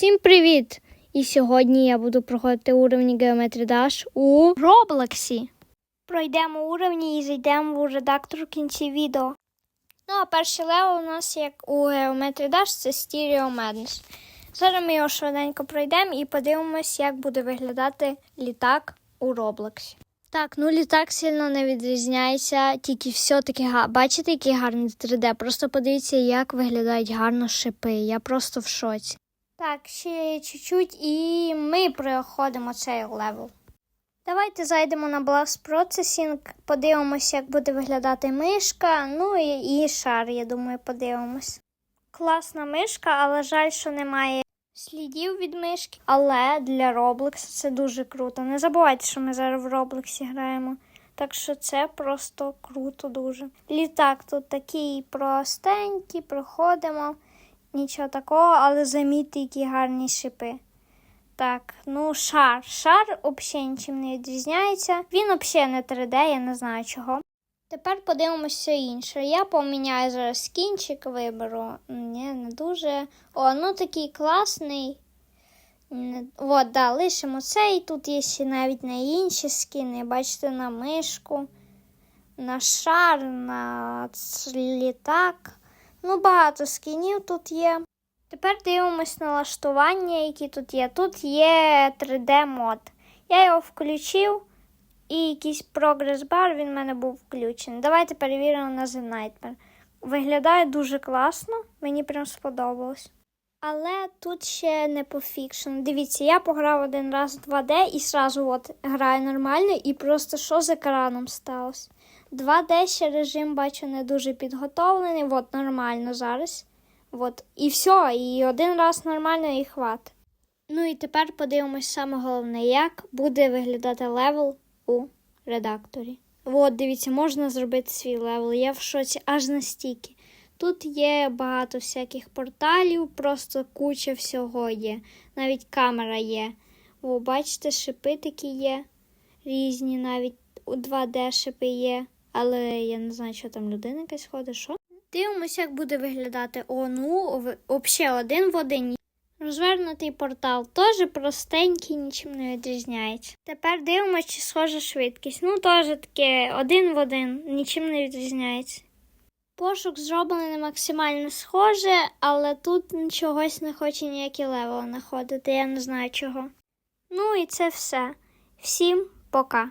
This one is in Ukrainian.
Всім привіт! І сьогодні я буду проходити уровні Geometry Dash у Роблоксі. Пройдемо уровні і зайдемо у редактор в кінці відео. Ну, а перший левел у нас, як у Geometry Dash, це Stereo Madness. Зараз ми його швиденько пройдемо і подивимось, як буде виглядати літак у Роблоксі. Так, ну літак сильно не відрізняється, тільки все таки га. Бачите, який гарний 3D? Просто подивіться, як виглядають гарно шипи. Я просто в шоці. Так, ще чуть-чуть, і ми проходимо цей левел. Давайте зайдемо на Blast Processing, подивимося, як буде виглядати мишка. Ну і, і шар, я думаю, подивимось. Класна мишка, але жаль, що немає слідів від мишки. Але для Roblox це дуже круто. Не забувайте, що ми зараз в Roblox граємо. Так що це просто круто дуже. Літак тут такий простенький, проходимо. Нічого такого, але замітьте, які гарні шипи. Так, ну шар. Шар взагалі нічим не відрізняється. Він взагалі не 3D, я не знаю чого. Тепер подивимося інше. Я поміняю зараз скінчик, виберу. Ні, не дуже. О, ну такий класний. Не- От, да, лишимо цей. Тут є ще навіть на інші скіни. Бачите, на мишку, на шар, на літак. Ну, багато скінів тут є. Тепер дивимось налаштування, які тут є. Тут є 3D мод. Я його включив, і якийсь прогрес бар він в мене був включений. Давайте перевіримо на The Nightmare. Виглядає дуже класно, мені прям сподобалось. Але тут ще не по фікшн. Дивіться, я пограв один раз в 2D і сразу от граю нормально, і просто що з екраном сталося. 2D ще режим бачу не дуже підготовлений, от нормально зараз. От, і все, і один раз нормально і хват. Ну і тепер подивимось саме головне, як буде виглядати левел у редакторі. От, дивіться, можна зробити свій левел. Я в шоці аж настільки. Тут є багато всяких порталів, просто куча всього є. Навіть камера є. О, бачите, шипи такі є. Різні, навіть у 2D шипи є. Але я не знаю, що там людина якась ходить, що? Дивимося, як буде виглядати. О, ну, взагалі один в один. Розвернутий портал теж простенький, нічим не відрізняється. Тепер дивимося, чи схожа швидкість. Ну, теж таке один в один, нічим не відрізняється. Пошук зроблений максимально схоже, але тут чогось не хоче ніякі левели знаходити, я не знаю чого. Ну і це все. Всім пока.